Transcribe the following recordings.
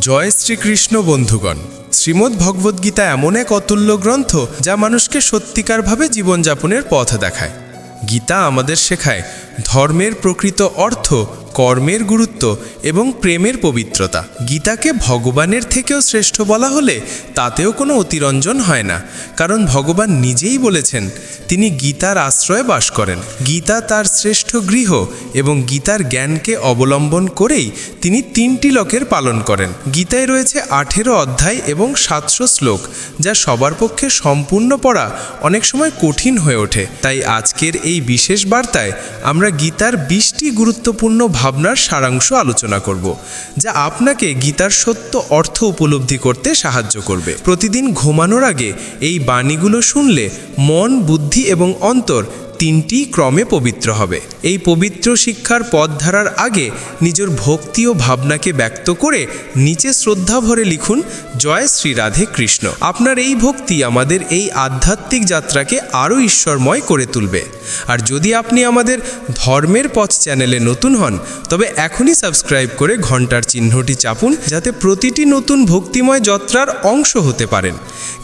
জয় শ্রীকৃষ্ণ, বন্ধুগণ। শ্রীমদ্ ভগবদ্গীতা এমন এক অতুল্য গ্রন্থ যা মানুষকে সত্যিকারভাবে জীবনযাপনের পথ দেখায়। গীতা আমাদের শেখায়, ধর্মের প্রকৃত অর্থ কর্মের গুরুত্ব এবং প্রেমের পবিত্রতা। গীতাকে ভগবানের থেকেও শ্রেষ্ঠ বলা হলে তাতেও কোনো অতিরঞ্জন হয় না। কারণ ভগবান নিজেই বলেছেন, তিনি গীতার আশ্রয়ে বাস করেন। গীতা তার শ্রেষ্ঠ গৃহ এবং গীতার জ্ঞানকে অবলম্বন করেই তিনি তিনটি লোকের পালন করেন। গীতায় রয়েছে আঠেরো অধ্যায় এবং সাতশো শ্লোক, যা সবার পক্ষে সম্পূর্ণ পড়া অনেক সময় কঠিন হয়ে ওঠে। তাই আজকের এই বিশেষ বার্তায় আমরা গীতার বিশটি গুরুত্বপূর্ণ ভাবনার সারাংশ আলোচনা করব, যা আপনাকে গীতার সত্য অর্থ উপলব্ধি করতে সাহায্য করবে। প্রতিদিন ঘুমানোর আগে এই বাণীগুলো শুনলে মন, বুদ্ধি এবং অন্তর তিনটি ক্রমে পবিত্র হবে। এই পবিত্র শিক্ষার পথ ধারার আগে নিজের ভক্তি ও ভাবনাকে ব্যক্ত করে নিচে শ্রদ্ধা ভরে লিখুন, জয় শ্রী রাধে কৃষ্ণ। আপনার এই ভক্তি আমাদের এই আধ্যাত্মিক যাত্রাকে আরও ঈশ্বরময় করে তুলবে। আর যদি আপনি আমাদের ধর্মের পথ চ্যানেলে নতুন হন, তবে এখনই সাবস্ক্রাইব করে ঘণ্টার চিহ্নটি চাপুন, যাতে প্রতিটি নতুন ভক্তিময় যাত্রার অংশ হতে পারেন।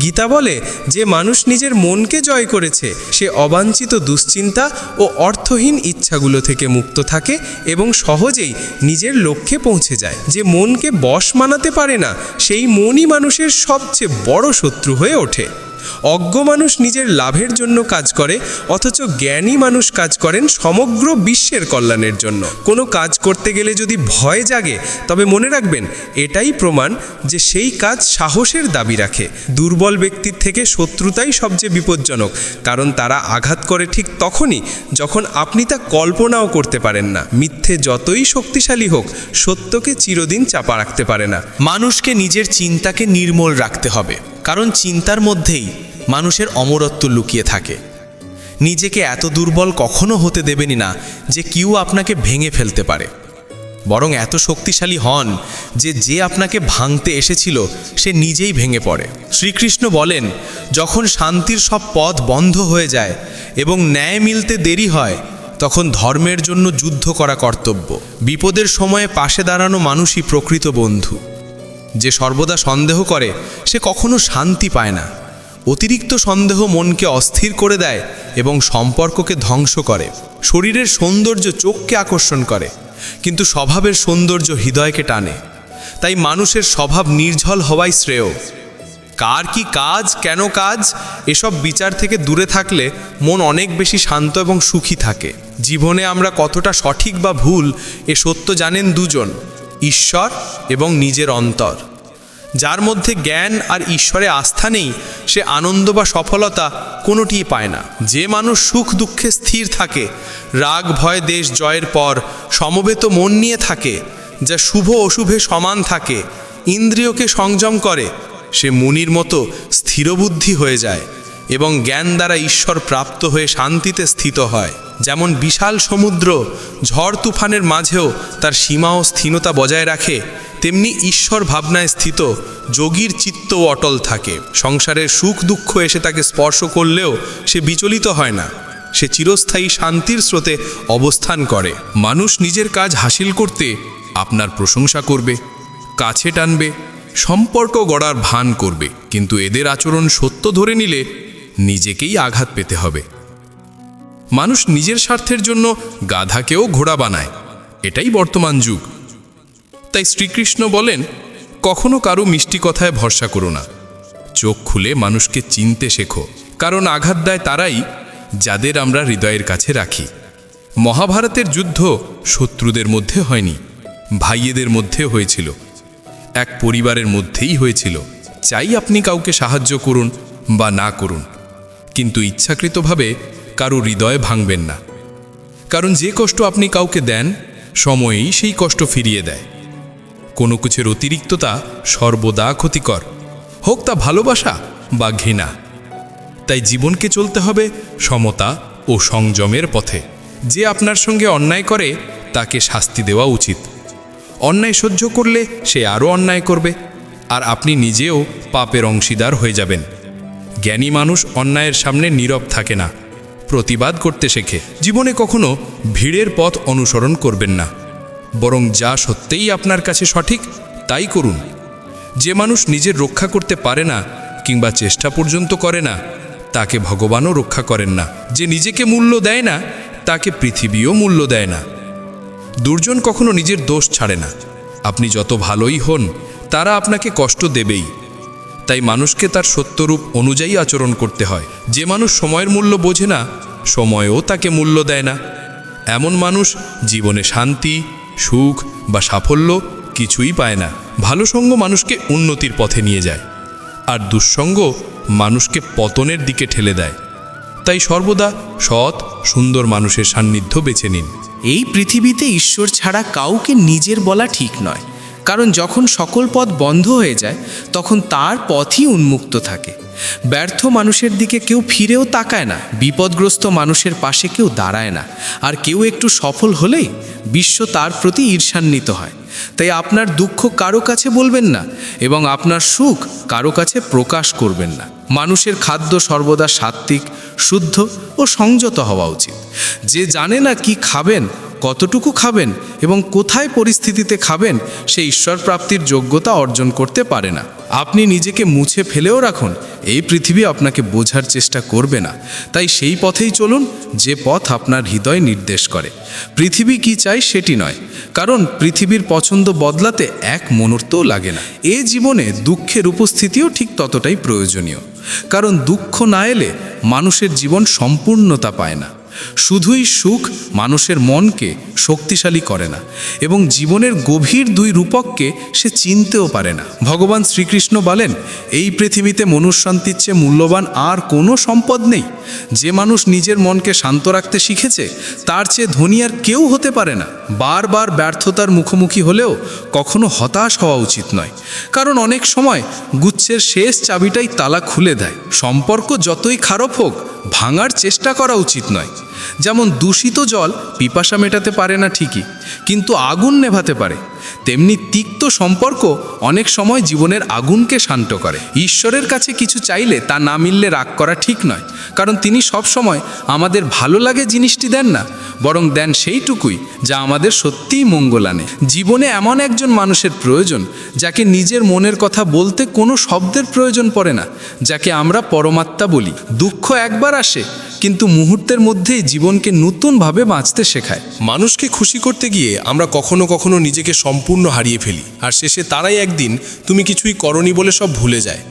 গীতা বলে, যে মানুষ নিজের মনকে জয় করেছে, সে অবাঞ্ছিত দুশ্চিন্তা ও অর্থহীন ইচ্ছাগুলো থেকে মুক্ত থাকে এবং সহজেই নিজের লক্ষ্যে পৌঁছে যায়। যে মনকে বশ মানাতে পারে না, সেই মনই মানুষের সবচেয়ে বড় শত্রু হয়ে ওঠে। অজ্ঞ মানুষ নিজের লাভের জন্য কাজ করে, অথচ জ্ঞানী মানুষ কাজ করেন সমগ্র বিশ্বের কল্যাণের জন্য। কোনো কাজ করতে গেলে যদি ভয় জাগে, তবে মনে রাখবেন, এটাই প্রমাণ যে সেই কাজ সাহসের দাবি রাখে। দুর্বল ব্যক্তির থেকে শত্রুতাই সবচেয়ে বিপজ্জনক, কারণ তারা আঘাত করে ঠিক তখনই যখন আপনি তা কল্পনাও করতে পারেন না। মিথ্যে যতই শক্তিশালী হোক, সত্যকে চিরদিন চাপা রাখতে পারে না। মানুষকে নিজের চিন্তাকে নির্মল রাখতে হবে। কারণ চিন্তার মধ্যেই মানুষের অমরত্ব লুকিয়ে থাকে। নিজেকে এত দুর্বল কখনো হতে দেবেনই না যে কেউ আপনাকে ভেঙে ফেলতে পারে। বরং এত শক্তিশালী হন যে যে আপনাকে ভাঙতে এসেছিল, সে নিজেই ভেঙে পড়ে। শ্রীকৃষ্ণ বলেন, যখন শান্তির সব পথ বন্ধ হয়ে যায় এবং ন্যায় মিলতে দেরি হয়, তখন ধর্মের জন্য যুদ্ধ করা কর্তব্য। বিপদের সময়ে পাশে দাঁড়ানো মানুষই প্রকৃত বন্ধু। যে সর্বদা সন্দেহ করে, সে কখনো শান্তি পায় না। অতিরিক্ত সন্দেহ মনকে অস্থির করে দেয় এবং সম্পর্ককে ধ্বংস করে। শরীরের সৌন্দর্য চোখকে আকর্ষণ করে, কিন্তু স্বভাবের সৌন্দর্য হৃদয়কে টানে। তাই মানুষের স্বভাব নির্ঝল হওয়াই শ্রেয়। কার কি কাজ, কেন কাজ, এসব বিচার থেকে দূরে থাকলে মন অনেক বেশি শান্ত এবং সুখী থাকে। জীবনে আমরা কতটা সঠিক বা ভুল, এ সত্য জানেন দুজন। ঈশ্বর এবং নিজের অন্তর। যার মধ্যে জ্ঞান আর ঈশ্বরে আস্থা নেই, সে আনন্দ বা সফলতা কোনোটিই পায় না। যে মানুষ সুখ দুঃখে স্থির থাকে, রাগ, ভয়, দেশ, জয়ের পর সমবেত মন নিয়ে থাকে, যা শুভ অশুভে সমান থাকে, ইন্দ্রিয়কে সংযম করে, সে মুনির মতো স্থিরবুদ্ধি হয়ে যায় এবং জ্ঞান দ্বারা ঈশ্বর প্রাপ্ত হয়ে শান্তিতে স্থিত হয়। যেমন বিশাল সমুদ্র, ঝড় তুফানের মাঝেও তার সীমা ও স্থিরতা বজায় রাখে, তেমনি ঈশ্বর ভাবনায় স্থিত, যোগীর চিত্ত অটল থাকে। সংসারের সুখ দুঃখ এসে তাকে স্পর্শ করলেও সে বিচলিত হয় না। সে চিরস্থায়ী শান্তির স্রোতে অবস্থান করে। মানুষ নিজের কাজ হাসিল করতে আপনার প্রশংসা করবে, কাছে টানবে, সম্পর্ক গড়ার ভান করবে। কিন্তু এদের আচরণ সত্য ধরে নিলে নিজেকেই আঘাত পেতে হবে। মানুষ নিজের স্বার্থের জন্য গাধাকেও ঘোড়া বানায়। এটাই বর্তমান যুগ। তাই শ্রীকৃষ্ণ বলেন, কখনো কারও মিষ্টি কথায় ভরসা করো না। চোখ খুলে মানুষকে চিনতে শেখো। কারণ আঘাত দেয় তারাই যাদের আমরা হৃদয়ের কাছে রাখি। মহাভারতের যুদ্ধ শত্রুদের মধ্যে হয়নি, ভাইয়েদের মধ্যে হয়েছিল। এক পরিবারের মধ্যেই হয়েছিল। চাই আপনি কাউকে সাহায্য করুন বা না করুন। কিন্তু ইচ্ছাকৃতভাবে কারও হৃদয় ভাঙবেন না। কারণ যে কষ্ট আপনি কাউকে দেন, সময়েই সেই কষ্ট ফিরিয়ে দেয়। কোনো কিছুর অতিরিক্ততা সর্বদা ক্ষতিকর। হোক তা ভালোবাসা বা ঘৃণা। তাই জীবনকে চলতে হবে সমতা ও সংযমের পথে। যে আপনার সঙ্গে অন্যায় করে, তাকে শাস্তি দেওয়া উচিত। অন্যায় সহ্য করলে সে আরও অন্যায় করবে, আর আপনি নিজেও পাপের অংশীদার হয়ে যাবেন। জ্ঞানী মানুষ অন্যায়ের সামনে নীরব থাকে না। প্রতিবাদ করতে শেখে। জীবনে কখনো ভিড়ের পথ অনুসরণ করবেন না। বরং যা সত্যিই আপনার কাছে সঠিক, তাই করুন। যে মানুষ নিজের রক্ষা করতে পারে না কিংবা চেষ্টা পর্যন্ত করে না, তাকে ভগবানও রক্ষা করেন না। যে নিজেকে মূল্য দেয় না, তাকে পৃথিবীও মূল্য দেয় না। দুর্জন কখনো নিজের দোষ ছাড়ে না। আপনি যত ভালোই হন, তারা আপনাকে কষ্ট দেবেই। তাই মানুষকে তার সত্যরূপ অনুযায়ী আচরণ করতে হয়। যে মানুষ সময়ের মূল্য বোঝে না, সময়ও তাকে মূল্য দেয় না। এমন মানুষ জীবনে শান্তি, সুখ বা সাফল্য কিছুই পায় না। ভালো সঙ্গ মানুষকে উন্নতির পথে নিয়ে যায়, আর দুঃসঙ্গ মানুষকে পতনের দিকে ঠেলে দেয়। তাই সর্বদা সৎ, সুন্দর মানুষের সান্নিধ্য বেছে নিন। এই পৃথিবীতে ঈশ্বর ছাড়া কাউকে নিজের বলা ঠিক নয়। কারণ যখন সকল পথ বন্ধ হয়ে যায়, তখন তার পথই উন্মুক্ত থাকে। ব্যর্থ মানুষের দিকে কেউ ফিরেও তাকায় না, বিপদগ্রস্ত মানুষের পাশে কেউ দাঁড়ায় না। আর কেউ একটু সফল হলেই বিশ্ব তার প্রতি ঈর্ষান্বিত হয়। তাই আপনার দুঃখ কারও কাছে বলবেন না এবং আপনার সুখ কারও কাছে প্রকাশ করবেন না। মানুষের খাদ্য সর্বদা সাত্ত্বিক, শুদ্ধ ও সংযত হওয়া উচিত। যে জানে না কি খাবেন কতটুকু খাবেন এবং কোথায় পরিস্থিতিতে খাবেন, সে ঈশ্বর প্রাপ্তির যোগ্যতা অর্জন করতে পারে না। আপনি নিজেকে মুছে ফেলেও রাখুন, এই পৃথিবী আপনাকে বোঝার চেষ্টা করবে না। তাই সেই পথেই চলুন, যে পথ আপনার হৃদয় নির্দেশ করে। পৃথিবী কি চাই সেটি নয়, কারণ পৃথিবীর পছন্দ বদলাতে এক মুহূর্তও লাগে না। এ জীবনে দুঃখের উপস্থিতিও ঠিক ততটাই প্রয়োজনীয়, কারণ দুঃখ না এলে মানুষের জীবন সম্পূর্ণতা পায় না। শুধুই সুখ মানুষের মনকে শক্তিশালী করে না এবং জীবনের গভীর দুই রূপককে সে চিনতেও পারে না। ভগবান শ্রীকৃষ্ণ বলেন, এই পৃথিবীতে মনুষ্যান্তির চেয়ে মূল্যবান আর কোনো সম্পদ নেই। যে মানুষ নিজের মনকে শান্ত রাখতে শিখেছে, তার চেয়ে ধনী আর কেউ হতে পারে না। বারবার ব্যর্থতার মুখোমুখি হলেও কখনো হতাশ হওয়া উচিত নয়। কারণ অনেক সময় গুচ্ছের শেষ চাবিটাই তালা খুলে দেয়। সম্পর্ক যতই খারাপ হোক, ভাঙার চেষ্টা করা উচিত নয়। যেমন দূষিত জল পিপাসা মেটাতে পারে না ঠিকই, কিন্তু আগুন নেভাতে পারে। তেমনি তিক্ত সম্পর্ক অনেক সময় জীবনের আগুনকে শান্ত করে। ঈশ্বরের কাছে কিছু চাইলে তা না মিললে রাগ করা ঠিক নয়, কারণ তিনি সব সময় আমাদের ভালো লাগে জিনিসটি দেন না, বরং দেন সেইটুকুই যা আমাদের সত্যিই মঙ্গল আনে। জীবনে এমন একজন মানুষের প্রয়োজন, যাকে নিজের মনের কথা বলতে কোনো শব্দের প্রয়োজন পড়ে না, যাকে আমরা পরমাত্মা বলি। দুঃখ একবার আসে কিন্তু মুহূর্তের মধ্যেই জীবনকে নতুনভাবে বাঁচতে শেখায়। মানুষকে খুশি করতে গিয়ে আমরা কখনো কখনো নিজেকে সম্পূর্ণ হারিয়ে ফেলি। আর শেষে তারাই একদিন, তুমি কিছুই করনি বলে সব ভুলে যায়।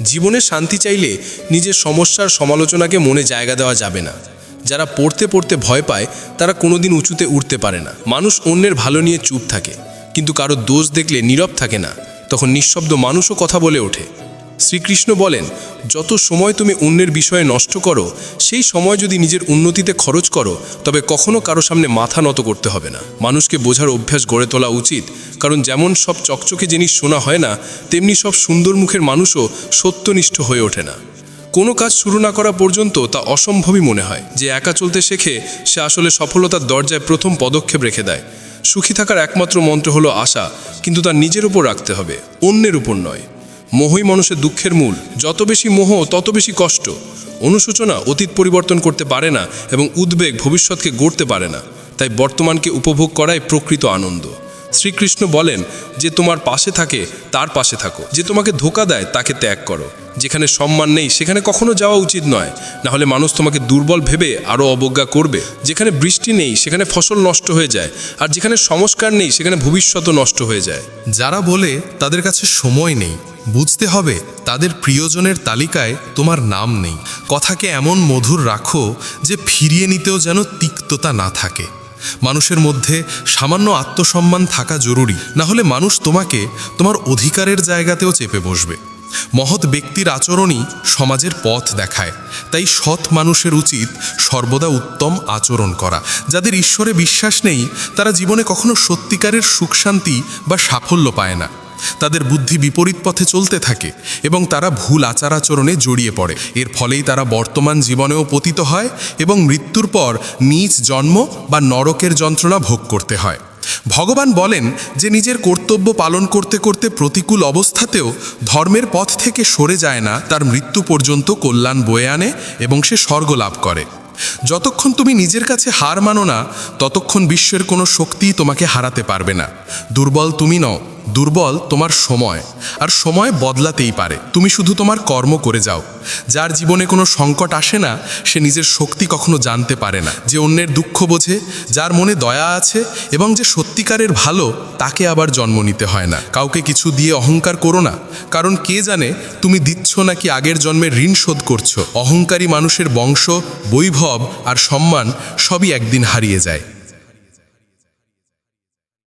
জীবনে শান্তি চাইলে নিজের সমস্যার সমালোচনাকে মনে জায়গা দেওয়া যাবে না। যারা পড়তে পড়তে ভয় পায়, তারা কোনোদিন উঁচুতে উঠতে পারে না। মানুষ অন্যের ভালো নিয়ে চুপ থাকে, কিন্তু কারও দোষ দেখলে নীরব থাকে না। তখন নিঃশব্দ মানুষও কথা বলে ওঠে। শ্রীকৃষ্ণ বলেন, যত সময় তুমি অন্যের বিষয়ে নষ্ট করো, সেই সময় যদি নিজের উন্নতিতে খরচ করো, তবে কখনো কারও সামনে মাথা নত করতে হবে না। মানুষকে বোঝার অভ্যাস গড়ে তোলা উচিত, কারণ যেমন সব চকচকে জিনিস শোনা হয় না, তেমনি সব সুন্দর মুখের মানুষও সত্যনিষ্ঠ হয়ে ওঠে না। কোনো কাজ শুরু না করা পর্যন্ত তা অসম্ভবই মনে হয়। যে একা চলতে শেখে, সে আসলে সফলতার দরজায় প্রথম পদক্ষেপ রেখে দেয়। সুখী থাকার একমাত্র মন্ত্র হলো আশা, কিন্তু তার নিজের উপর রাখতে হবে, অন্যের উপর নয়। মোহই মানুষের দুঃখের মূল। যত বেশি মোহ, তত বেশি কষ্ট। অনুশোচনা অতীত পরিবর্তন করতে পারে না এবং উদ্বেগ ভবিষ্যৎকে গড়তে পারে না। তাই বর্তমানকে উপভোগ করাই প্রকৃত আনন্দ। শ্রীকৃষ্ণ বলেন যে তোমার পাশে থাকে, তার পাশে থাকো। যে তোমাকে ধোকা দেয়, তাকে ত্যাগ করো। যেখানে সম্মান নেই, সেখানে কখনো যাওয়া উচিত নয়। না হলে মানুষ তোমাকে দুর্বল ভেবে আরও অবজ্ঞা করবে। যেখানে বৃষ্টি নেই, সেখানে ফসল নষ্ট হয়ে যায়। আর যেখানে সংস্কার নেই, সেখানে ভবিষ্যৎও নষ্ট হয়ে যায়। যারা বলে তাদের কাছে সময় নেই, বুঝতে হবে তাদের প্রিয়জনের তালিকায় তোমার নাম নেই। কথাকে এমন মধুর রাখো যে ফিরিয়ে নিতেও যেন তিক্ততা না থাকে। মানুষের মধ্যে সামান্য আত্মসম্মান থাকা জরুরি। না হলে মানুষ তোমাকে তোমার অধিকারের জায়গাতেও চেপে বসবে। মহৎ ব্যক্তির আচরণই সমাজের পথ দেখায়। তাই সৎ মানুষের উচিত সর্বদা উত্তম আচরণ করা। যাদের ঈশ্বরে বিশ্বাস নেই, তারা জীবনে কখনো সত্যিকারের সুখ শান্তি বা সাফল্য পায় না। তাদের বুদ্ধি বিপরীত পথে চলতে থাকে এবং তারা ভুল আচার আচরণে জড়িয়ে পড়ে। এর ফলেই তারা বর্তমান জীবনেও পতিত হয় এবং মৃত্যুর পর নিজ জন্ম বা নরকের যন্ত্রণা ভোগ করতে হয়। ভগবান বলেন যে নিজের কর্তব্য পালন করতে করতে প্রতিকূল অবস্থাতেও ধর্মের পথ থেকে সরে যায় না, তার মৃত্যু পর্যন্ত কল্যাণ বয়ে আনে এবং সে স্বর্গ লাভ করে। যতক্ষণ তুমি নিজের কাছে হার মানো না, ততক্ষণ বিশ্বের কোনো শক্তিই তোমাকে হারাতে পারবে না। দুর্বল তুমি নও। দুর্বল তোমার সময়, আর সময় বদলাতেই পারে। তুমি শুধু তোমার কর্ম করে যাও। যার জীবনে কোনো সংকট আসে না, সে নিজের শক্তি কখনো জানতে পারে না। যে অন্যের দুঃখ বোঝে, যার মনে দয়া আছে, এবং যে সত্যিকারের ভালো, তাকে আবার জন্ম নিতে হয় না। কাউকে কিছু দিয়ে অহংকার করো না, কারণ কে জানে তুমি দিচ্ছ নাকি আগের জন্মের ঋণ শোধ করছ। অহংকারী মানুষের বংশ, বৈভব, আর সম্মান সবই একদিন হারিয়ে যায়।